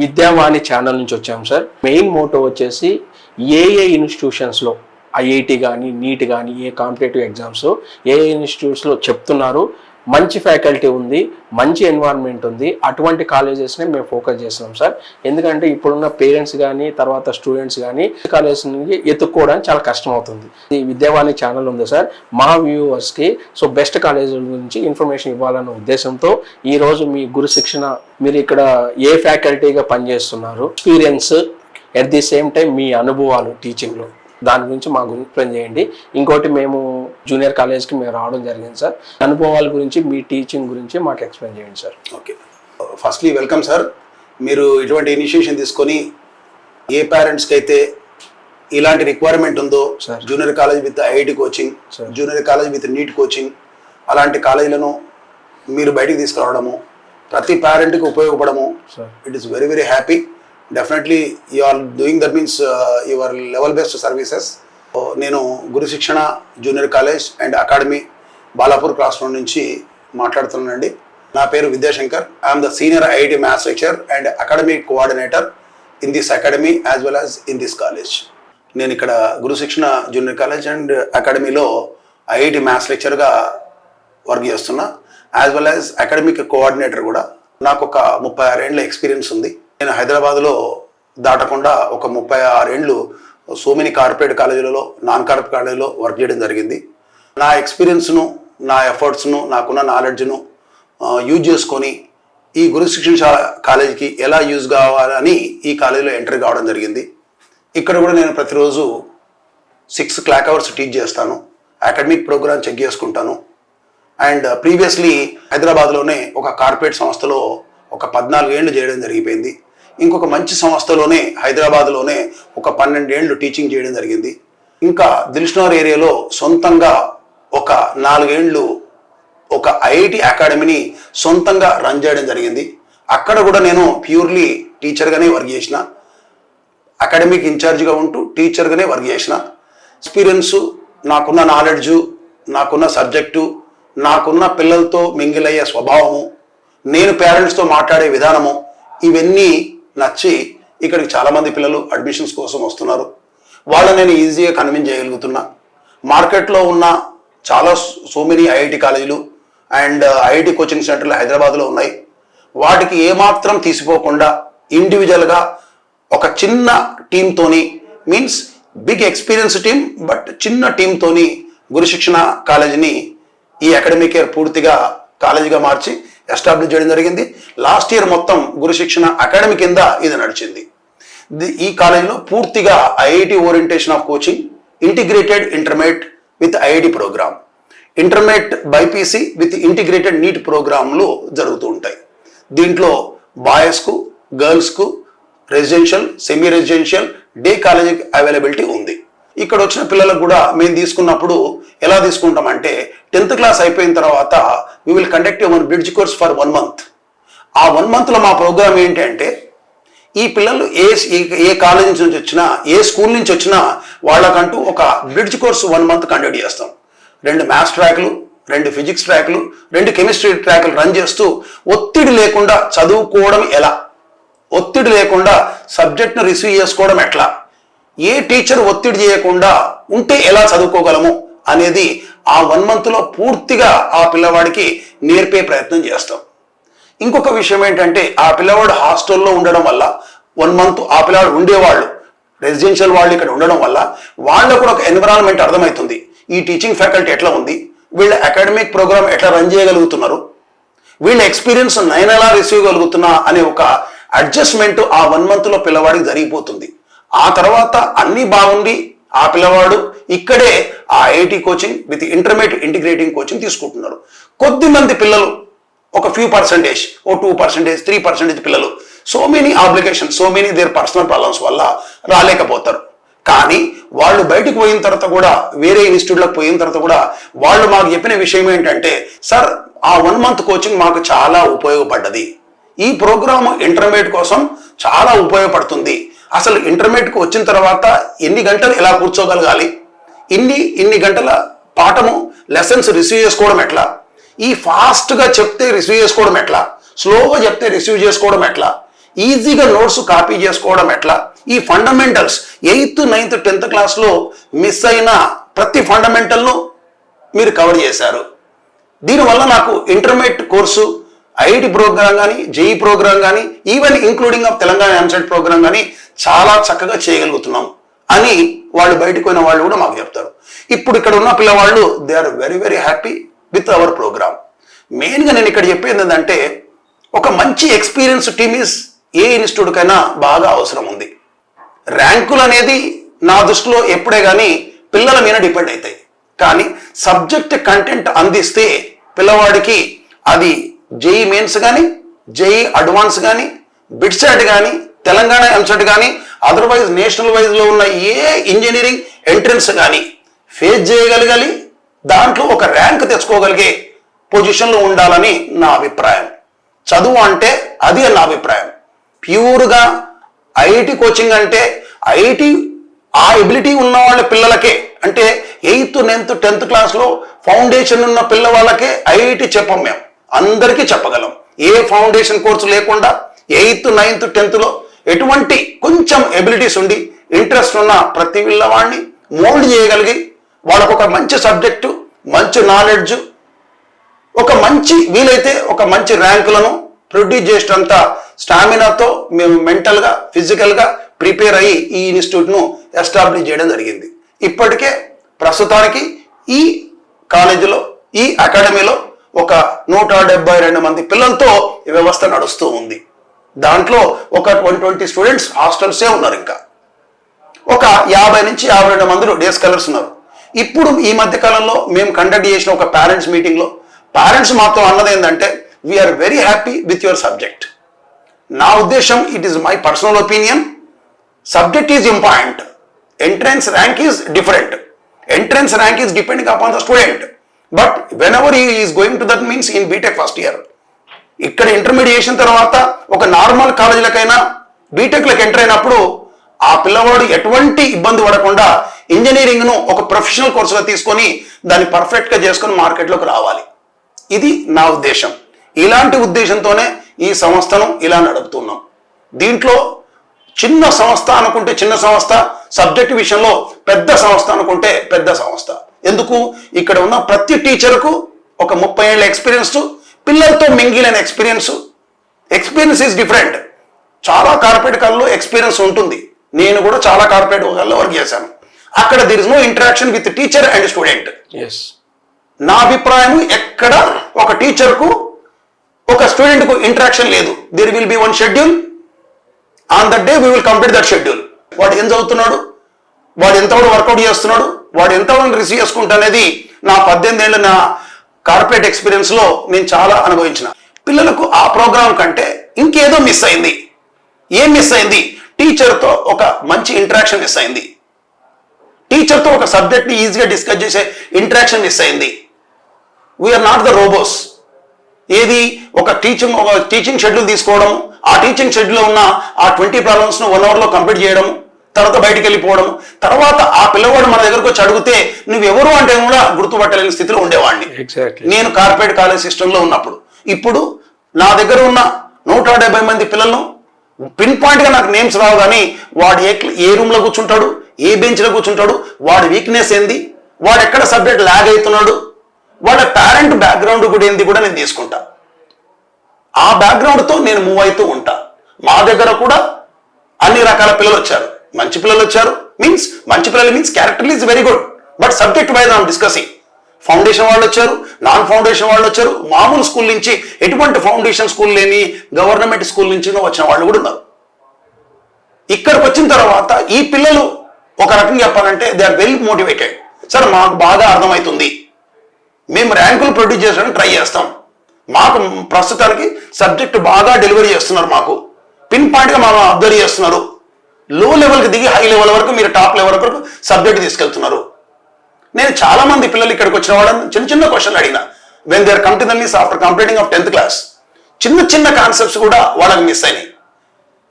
Vidyavani channel నుంచి వచ్చాం sir. Main motto వచ్చేసి ఏ ఏ ఇన్స్టిట్యూషన్స్లో ఐఐటి కానీ నీట్ కానీ ఏ కాంపిటేటివ్ ఎగ్జామ్స్ ఏ ఏ ఇన్స్టిట్యూట్స్లో చెప్తున్నారు. మంచి ఫ్యాకల్టీ ఉంది మంచి ఎన్వైర్న్మెంట్ ఉంది. అటువంటి కాలేజెస్నే మేము ఫోకస్ చేస్తున్నాం సార్ ఎందుకంటే ఇప్పుడున్న పేరెంట్స్ కానీ తర్వాత స్టూడెంట్స్ కానీ కాలేజెస్ నుంచి ఎత్తుక్కోవడానికి చాలా కష్టం అవుతుంది ఈ విద్యావాణి ఛానల్ ఉంది సార్ మా వ్యూవర్స్కి సో బెస్ట్ కాలేజీల గురించి ఇన్ఫర్మేషన్ ఇవ్వాలన్న ఉద్దేశంతో ఈరోజు మీ గురు శిక్షణ మీరు ఇక్కడ ఏ ఫ్యాకల్టీగా పనిచేస్తున్నారు experience at the same time మీ అనుభవాలు టీచింగ్లో దాని గురించి మా గురించి చేయండి. ఇంకోటి మేము జూనియర్ కాలేజ్కి మేము రావడం జరిగింది సార్ అనుభవాల గురించి మీ టీచింగ్ గురించి మాకు ఎక్స్ప్లెయిన్ చేయండి sir okay firstly welcome sir మీరు ఇటువంటి ఇనిషియేషన్ తీసుకొని ఏ పేరెంట్స్కి అయితే ఇలాంటి రిక్వైర్మెంట్ ఉందో. Junior college with IIT coaching. Junior college with NEET coaching అలాంటి కాలేజీలను మీరు బయటికి తీసుకురావడము ప్రతి పేరెంట్కి ఉపయోగపడము. It is very very happy definitely you are doing that means your level best services నేను Guru Shikshana junior college and academy Balapur class room నుంచి మాట్లాడుతున్నానండి. నా పేరు Vidyashankar. I'm the senior IIT maths lecture and academic coordinator in this academy as well as in this college నేను ఇక్కడ Guru Shikshana junior college and అకాడమీలో IIT maths లెక్చర్గా work చేస్తున్నా. As well as academic coordinator కూడా. నాకు ఒక ముప్పై ఆరేండ్ల experience ఉంది. నేను హైదరాబాద్లో దాటకుండా ఒక ముప్పై ఆరేండ్లు సో మెనీ కార్పొరేట్ కాలేజీలలో నాన్ కార్పొరేట్ కాలేజీలో వర్క్ చేయడం జరిగింది. నా ఎక్స్పీరియన్స్ను నా ఎఫర్ట్స్ను నాకున్న నాలెడ్జ్ను యూజ్ చేసుకొని ఈ గురు శిక్షణ కాలేజీకి ఎలా యూజ్ కావాలని ఈ కాలేజీలో ఎంటర్ కావడం జరిగింది. ఇక్కడ కూడా నేను ప్రతిరోజు సిక్స్ క్లాక్ అవర్స్ టీచ్ చేస్తాను. అకాడమిక్ ప్రోగ్రామ్ చెక్ చేసుకుంటాను. అండ్ ప్రీవియస్లీ హైదరాబాద్లోనే ఒక కార్పొరేట్ సంస్థలో ఒక పద్నాలుగు ఏళ్ళు చేయడం జరిగిపోయింది. ఇంకొక మంచి సంస్థలోనే హైదరాబాద్లోనే ఒక పన్నెండేళ్ళు టీచింగ్ చేయడం జరిగింది. ఇంకా దిల్షనగర్ ఏరియాలో సొంతంగా ఒక నాలుగేళ్ళు ఒక ఐఐటి అకాడమీని సొంతంగా రన్ చేయడం జరిగింది. అక్కడ కూడా నేను ప్యూర్లీ టీచర్గానే వర్క్ చేసిన. అకాడమిక్ ఇన్ఛార్జ్గా ఉంటూ టీచర్గానే వర్క్ చేసిన. ఎక్స్పీరియన్స్ నాకున్న నాలెడ్జు నాకున్న సబ్జెక్టు నాకున్న పిల్లలతో మింగిలయ్యే స్వభావము నేను పేరెంట్స్తో మాట్లాడే విధానము ఇవన్నీ నచ్చి ఇక్కడికి చాలామంది పిల్లలు అడ్మిషన్స్ కోసం వస్తున్నారు. వాళ్ళని నేను ఈజీగా కన్విన్స్ చేయగలుగుతున్నా. మార్కెట్లో ఉన్న చాలా సో మెనీ ఐఐటి కాలేజీలు అండ్ uh, ఐఐటి కోచింగ్ సెంటర్లు హైదరాబాద్లో ఉన్నాయి. వాటికి ఏమాత్రం తీసిపోకుండా ఇండివిజువల్గా ఒక చిన్న టీంతోని means big experience team but చిన్న టీంతోని గురు శిక్షణ కాలేజీని ఈ అకాడమిక్ ఇయర్ పూర్తిగా కాలేజీగా మార్చి ఎస్టాబ్లిష్ చేయడం జరిగింది. లాస్ట్ ఇయర్ మొత్తం గురు శిక్షణ అకాడమీ కింద ఇది నడిచింది. ఈ కాలేజీలో పూర్తిగా IIT orientation of coaching integrated intermediate with IIT program intermediate BiPC with integrated NEET ప్రోగ్రాంలు జరుగుతూ ఉంటాయి. దీంట్లో బాయ్స్కు గర్ల్స్కు రెసిడెన్షియల్ సెమీ రెసిడెన్షియల్ డే కాలేజీకి అవైలబిలిటీ ఉంది. ఇక్కడ వచ్చిన పిల్లలకు కూడా మేము తీసుకున్నప్పుడు ఎలా తీసుకుంటామంటే టెన్త్ క్లాస్ అయిపోయిన తర్వాత we will conduct one bridge course for one month ఆ వన్ మంత్లో మా ప్రోగ్రామ్ ఏంటి అంటే ఈ పిల్లలు ఏ ఏ- ఏ కాలేజ్ నుంచి వచ్చినా ఏ స్కూల్ నుంచి వచ్చినా వాళ్ళకంటూ ఒక bridge course one month conduct చేస్తాం. రెండు మ్యాథ్స్ ట్రాక్లు రెండు ఫిజిక్స్ ట్రాక్లు రెండు కెమిస్ట్రీ ట్రాక్లు రన్ చేస్తూ ఒత్తిడి లేకుండా చదువుకోవడం ఎలా? ఒత్తిడి లేకుండా సబ్జెక్ట్ను రిసీవ్ చేసుకోవడం ఎట్లా? ఏ టీచర్ ఒత్తిడి చేయకుండా ఉంటే ఎలా చదువుకోగలము అనేది ఆ వన్ మంత్లో పూర్తిగా ఆ పిల్లవాడికి నేర్పే ప్రయత్నం చేస్తాం. ఇంకొక విషయం ఏంటంటే ఆ పిల్లవాడు హాస్టల్లో ఉండడం వల్ల వన్ మంత్ ఆ పిల్లవాడు ఉండేవాళ్ళు రెసిడెన్షియల్ వాళ్ళు ఇక్కడ ఉండడం వల్ల వాళ్ళకు కూడా ఒక ఎన్విరాన్మెంట్ అర్థమవుతుంది. ఈ టీచింగ్ ఫ్యాకల్టీ ఎట్లా ఉంది? వీళ్ళ అకాడమిక్ ప్రోగ్రామ్ ఎట్లా రన్ చేయగలుగుతున్నారు? వీళ్ళ ఎక్స్పీరియన్స్ నేను ఎలా రిసీవ్ కలుగుతున్నా అనే ఒక అడ్జస్ట్మెంట్ ఆ వన్ మంత్లో పిల్లవాడికి జరిగిపోతుంది. ఆ తర్వాత అన్నీ బాగుండి ఆ పిల్లవాడు ఇక్కడే ఆ IIT coaching with intermediate integrating coaching తీసుకుంటున్నారు. కొద్ది మంది పిల్లలు ఒక ఫ్యూ పర్సెంటేజ్ ఓ టూ పర్సెంటేజ్ త్రీ పర్సంటేజ్ పిల్లలు so many obligation so many their personal problems వల్ల రాలేకపోతారు. కానీ వాళ్ళు బయటకు పోయిన తర్వాత కూడా వేరే ఇన్స్టిట్యూట్లకు పోయిన తర్వాత కూడా వాళ్ళు మాకు చెప్పిన విషయం ఏంటంటే సార్ ఆ వన్ మంత్ కోచింగ్ మాకు చాలా ఉపయోగపడ్డది. ఈ ప్రోగ్రామ్ ఇంటర్మీడియట్ కోసం చాలా ఉపయోగపడుతుంది. అసలు ఇంటర్మీడియట్కి వచ్చిన తర్వాత ఎన్ని గంటలు ఎలా కూర్చోగలగాలి? ఇన్ని ఇన్ని గంటల పాఠము లెసన్స్ రిసీవ్ చేసుకోవడం ఎట్లా? ఈ ఫాస్ట్గా చెప్తే రిసీవ్ చేసుకోవడం ఎట్లా? స్లోగా చెప్తే రిసీవ్ చేసుకోవడం ఎట్లా? ఈజీగా నోట్స్ కాపీ చేసుకోవడం ఎట్లా? ఈ ఫండమెంటల్స్ ఎయిత్ నైన్త్ టెన్త్ క్లాస్లో మిస్ అయిన ప్రతి ఫండమెంటల్ను మీరు కవర్ చేశారు. దీనివల్ల నాకు ఇంటర్మీడియట్ కోర్సు ఐఐటి ప్రోగ్రామ్ కానీ జేఈ ప్రోగ్రామ్ కానీ even including of Telangana EAMCET program కానీ చాలా చక్కగా చేయగలుగుతున్నాం అని వాళ్ళు బయటకు పోయిన వాళ్ళు కూడా మాకు చెప్తారు. ఇప్పుడు ఇక్కడ ఉన్న పిల్లవాళ్ళు they are very very happy with our program మెయిన్గా నేను ఇక్కడ చెప్పేది ఏంటంటే ఒక మంచి ఎక్స్పీరియన్స్ టీమ్ ఈస్ ఏ ఇన్స్టిట్యూట్కైనా బాగా అవసరం ఉంది. ర్యాంకులు అనేది నా దృష్టిలో ఎప్పుడే కానీ పిల్లల మీద డిపెండ్ అవుతాయి కానీ సబ్జెక్ట్ కంటెంట్ అందిస్తే పిల్లవాడికి అది జేఈ మెయిన్స్ కానీ జేఈ అడ్వాన్స్ కానీ బిట్సెట్ కానీ తెలంగాణ ఎంసెట్ కానీ అదర్వైజ్ నేషనల్ వైజ్లో ఉన్న ఏ ఇంజనీరింగ్ ఎంట్రన్స్ కానీ ఫేస్ చేయగలగాలి దాంట్లో ఒక ర్యాంక్ తెచ్చుకోగలిగే పొజిషన్లో ఉండాలని నా అభిప్రాయం. చదువు అంటే అది నా అభిప్రాయం. ప్యూర్గా ఐఐటి కోచింగ్ అంటే ఐఐటి ఆ ఎబిలిటీ ఉన్న వాళ్ళ పిల్లలకే అంటే ఎయిత్ నైన్త్ టెన్త్ క్లాస్లో ఫౌండేషన్ ఉన్న పిల్లవాళ్ళకే ఐఐటి చెప్పం మేము. అందరికీ చెప్పగలం. ఏ ఫౌండేషన్ కోర్సు లేకుండా ఎయిత్ నైన్త్ టెన్త్లో ఎటువంటి కొంచెం ఎబిలిటీస్ ఉండి ఇంట్రెస్ట్ ఉన్న ప్రతి పిల్లవాడిని మోల్డ్ చేయగలిగి వాళ్ళకు ఒక మంచి సబ్జెక్టు మంచి నాలెడ్జ్ ఒక మంచి వీలైతే ఒక మంచి ర్యాంకులను ప్రొడ్యూస్ చేసినంత స్టామినాతో మేము మెంటల్గా ఫిజికల్గా ప్రిపేర్ అయ్యి ఈ ఇన్స్టిట్యూట్ను ఎస్టాబ్లిష్ చేయడం జరిగింది. ఇప్పటికే ప్రస్తుతానికి ఈ కాలేజీలో ఈ అకాడమీలో ఒక నూట డెబ్బై రెండు మంది పిల్లలతో ఈ వ్యవస్థ నడుస్తూ ఉంది. దాంట్లో ఒక వన్ ట్వంటీ స్టూడెంట్స్ హాస్టల్సే ఉన్నారు ఇంకా. ఒక యాభై నుంచి యాభై రెండు మంది డే స్కాలర్స్ ఉన్నారు. ఇప్పుడు ఈ మధ్య కాలంలో మేము కండక్ట్ చేసిన ఒక పేరెంట్స్ మీటింగ్లో పేరెంట్స్ మాత్రం అన్నది ఏంటంటే we are very happy with your subject నా ఉద్దేశం it is my personal opinion subject is important entrance rank is different entrance rank is depending upon the student but whenever is going to that means in BTech first year ఇక్కడ intermediation తర్వాత ఒక normal కాలేజీలకైనా బీటెక్లకు enter అయినప్పుడు ఆ పిల్లవాడు ఎటువంటి ఇబ్బంది పడకుండా ఇంజనీరింగ్ను ఒక ప్రొఫెషనల్ కోర్సుగా తీసుకొని దాన్ని పర్ఫెక్ట్గా చేసుకొని మార్కెట్లోకి రావాలి. ఇది నా ఉద్దేశం. ఇలాంటి ఉద్దేశంతోనే ఈ సంస్థను ఇలా నడుపుతున్నాం. దీంట్లో చిన్న సంస్థ అనుకుంటే చిన్న సంస్థ సబ్జెక్ట్ విషయంలో పెద్ద సంస్థ అనుకుంటే పెద్ద సంస్థ. ఎందుకు? ఇక్కడ ఉన్న ప్రతి టీచర్కు ఒక ముప్పై ఏళ్ళ ఎక్స్పీరియన్స్ పిల్లలతో మింగిలైన ఎక్స్పీరియన్స్. Experience is different. చాలా కార్పొరేట్ కళ్ళలో ఎక్స్పీరియన్స్ ఉంటుంది. నేను కూడా చాలా కార్పొరేట్ కళ్ళలో వర్క్ చేశాను. అక్కడ there is no interaction with teacher and students నా అభిప్రాయం ఎక్కడ ఒక టీచర్కు ఒక స్టూడెంట్కు ఇంటరాక్షన్ లేదు. There will be one schedule on that day we will complete that schedule వాడు ఏం చదువుతున్నాడు? వాడు ఎంతవరకు వర్కౌట్ చేస్తున్నాడు? వాడు ఎంతవరకు రిసీవ్ చేసుకుంటా అనేది నా పద్దెనిమిది ఏళ్ళ నా కార్పొరేట్ ఎక్స్పీరియన్స్లో నేను చాలా అనుభవించిన. పిల్లలకు ఆ ప్రోగ్రాం కంటే ఇంకేదో మిస్ అయింది. ఏం మిస్ అయింది? టీచర్తో ఒక మంచి ఇంటరాక్షన్ మిస్ అయింది. టీచర్తో ఒక సబ్జెక్ట్ని ఈజీగా డిస్కస్ చేసే ఇంటరాక్షన్ మిస్ అయింది. We are not the robots ఏది? ఒక టీచింగ్ ఒక టీచింగ్ షెడ్యూల్ తీసుకోవడం ఆ టీచింగ్ షెడ్యూల్లో ఉన్న ఆ ట్వంటీ ప్రాబ్లమ్స్ను వన్ అవర్లో కంప్లీట్ చేయడం తర్వాత బయటికి వెళ్ళిపోవడం తర్వాత ఆ పిల్లవాడు మన దగ్గరకు వచ్చి అడిగితే నువ్వెవరు? అంటే కూడా గుర్తుపట్టలేని స్థితిలో ఉండేవాడిని. నేను కార్పొరేట్ కాలేజ్ సిస్టంలో ఉన్నప్పుడు. ఇప్పుడు నా దగ్గర ఉన్న నూట డెబ్బై మంది పిల్లలను పిన్ పాయింట్గా నాకు నేమ్స్ రావు కానీ వాడు ఏ ఏ రూమ్లో కూర్చుంటాడు ఏ బెంచ్లో కూర్చుంటాడు వాడి వీక్నెస్ ఏంది వాడు ఎక్కడ సబ్జెక్ట్ ల్యాగ్ అవుతున్నాడు వాళ్ళ పేరెంట్ బ్యాక్గ్రౌండ్ కూడా ఏంది కూడా నేను తీసుకుంటా. ఆ బ్యాక్గ్రౌండ్తో నేను మూవ్ అవుతూ ఉంటా. మా దగ్గర కూడా అన్ని రకాల పిల్లలు వచ్చారు. మంచి పిల్లలు వచ్చారు. మీన్స్ మంచి పిల్లలు means character is very good but subject wise I'm discussing foundation వాళ్ళు వచ్చారు నాన్ ఫౌండేషన్ వాళ్ళు వచ్చారు. మామూలు స్కూల్ నుంచి ఎటువంటి ఫౌండేషన్ స్కూల్ లేని గవర్నమెంట్ స్కూల్ నుంచి వచ్చిన వాళ్ళు కూడా ఉన్నారు. ఇక్కడికి వచ్చిన తర్వాత ఈ పిల్లలు ఒక రకంగా చెప్పాలంటే they are well motivated sir మాకు బాగా అర్థమవుతుంది. మేము ర్యాంకులు ప్రొడ్యూస్ చేయడానికి ట్రై చేస్తాం. మాకు ప్రస్తుతానికి సబ్జెక్ట్ బాగా డెలివరీ చేస్తున్నారు మాకు. పిన్ పాయింట్గా మా అబ్జర్వ్ చేస్తున్నారు. లో లెవెల్కి దిగి హై లెవెల్ వరకు మీరు టాప్ లెవెల్ వరకు సబ్జెక్ట్ తీసుకెళ్తున్నారు. నేను చాలా మంది పిల్లలు ఇక్కడికి వచ్చిన వాళ్ళని చిన్న చిన్న క్వశ్చన్లు అడిగిన. When they are come to after completing of tenth class చిన్న చిన్న కాన్సెప్ట్స్ కూడా వాళ్ళకి మిస్ అయినాయి.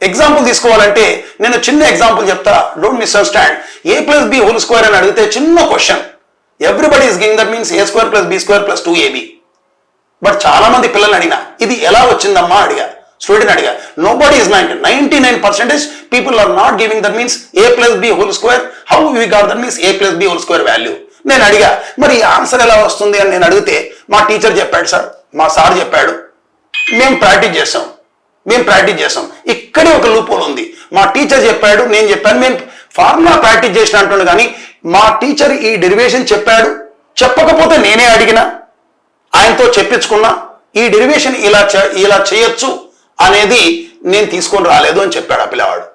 ఎగ్జాంపుల్ తీసుకోవాలంటే నేను చిన్న ఎగ్జాంపుల్ చెప్తా. Don't misunderstand a plus b whole square అని అడిగితే చిన్న question everybody is giving that means a square plus b square plus two ab but చాలా మంది పిల్లలు అడిగిన ఇది ఎలా వచ్చిందమ్మా అడిగా. స్టూడెంట్ అడిగా nobody is ninety ninety nine percentage people are not giving that means a plus b whole square how we got that means a plus b whole square value నేను అడిగా మరి ఆన్సర్ ఎలా వస్తుంది? అని నేను అడిగితే మా టీచర్ చెప్పాడు సార్ మా సార్ చెప్పాడు మేము ప్రాక్టీస్ చేసాం మేము ప్రాక్టీస్ చేసాం ఇక్కడే ఒక లూపోల్ ఉంది. మా టీచర్ చెప్పాడు నేను చెప్పాను మేము ఫార్ములా ప్రాక్టీస్ చేసిన అంటుండే కానీ మా టీచర్ ఈ డెరివేషన్ చెప్పాడు చెప్పకపోతే నేనే అడిగిన ఆయనతో చెప్పించుకున్నా ఈ డెరివేషన్ ఇలా చే- ఇలా చేయొచ్చు అనేది నేను తీసుకొని రాలేదు అని చెప్పాడు ఆ పిల్లవాడు.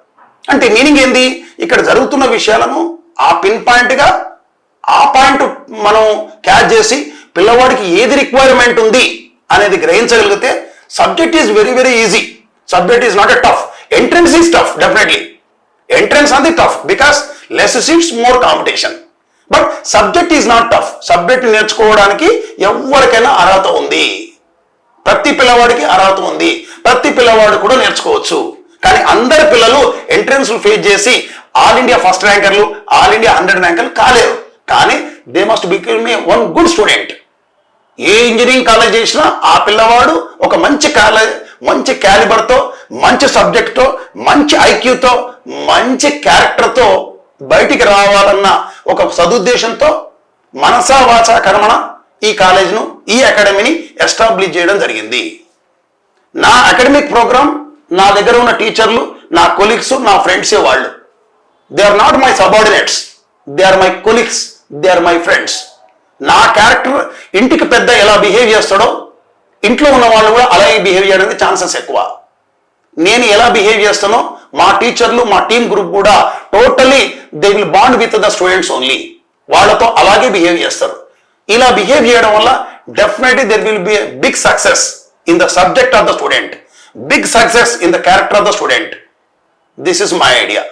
అంటే మీనింగ్ ఏంది? ఇక్కడ జరుగుతున్న విషయాలను ఆ పిన్ పాయింట్గా ఆ పాయింట్ మనం క్యాచ్ చేసి పిల్లవాడికి ఏది రిక్వైర్మెంట్ ఉంది అనేది గ్రహించగలిగితే subject is very very easy subject is not a tough entrance is tough definitely entrance అది tough because less seats more competition but subject is not tough subject నేర్చుకోవడానికి ఎవరికైనా అర్హత ఉంది. ప్రతి పిల్లవాడికి అర్హత ఉంది. ప్రతి పిల్లవాడు కూడా నేర్చుకోవచ్చు. కానీ అందరి పిల్లలు ఎంట్రన్స్ ఫేస్ చేసి ఆల్ ఇండియా ఫస్ట్ ర్యాంకర్లు ఆల్ ఇండియా హండ్రెడ్ ర్యాంకర్లు కాలేరు. కానీ they must become a one good student. A engineering college చేసినా ఆ పిల్లవాడు ఒక మంచి కాలేజ్ మంచి క్యాలిబర్తో మంచి సబ్జెక్ట్తో మంచి ఐక్యూతో మంచి క్యారెక్టర్తో బయటికి రావాలన్న ఒక సదుద్దేశంతో మనసా వాచా కర్మణ ఈ కాలేజ్ను ఈ అకాడమీని ఎస్టాబ్లిష్ చేయడం జరిగింది. నా అకాడమిక్ ప్రోగ్రామ్ నా దగ్గర ఉన్న టీచర్లు నా కొలీగ్స్ నా ఫ్రెండ్సే వాళ్ళు. They are not my subordinates they are my colleagues they are my friends నా క్యారెక్టర్ ఇంటికి పెద్ద ఎలా బిహేవ్ చేస్తాడో ఇంట్లో ఉన్న వాళ్ళు కూడా అలాగే బిహేవ్ చేయడానికి ఛాన్సెస్ ఎక్కువ. నేను ఎలా బిహేవ్ చేస్తానో మా టీచర్లు మా టీం గ్రూప్ కూడా totally they will bond with the students only వాళ్ళతో అలాగే బిహేవ్ చేస్తారు. ఇలా బిహేవ్ చేయడం వల్ల definitely there will be big success in the subject of the student big success in the character of the student this is my idea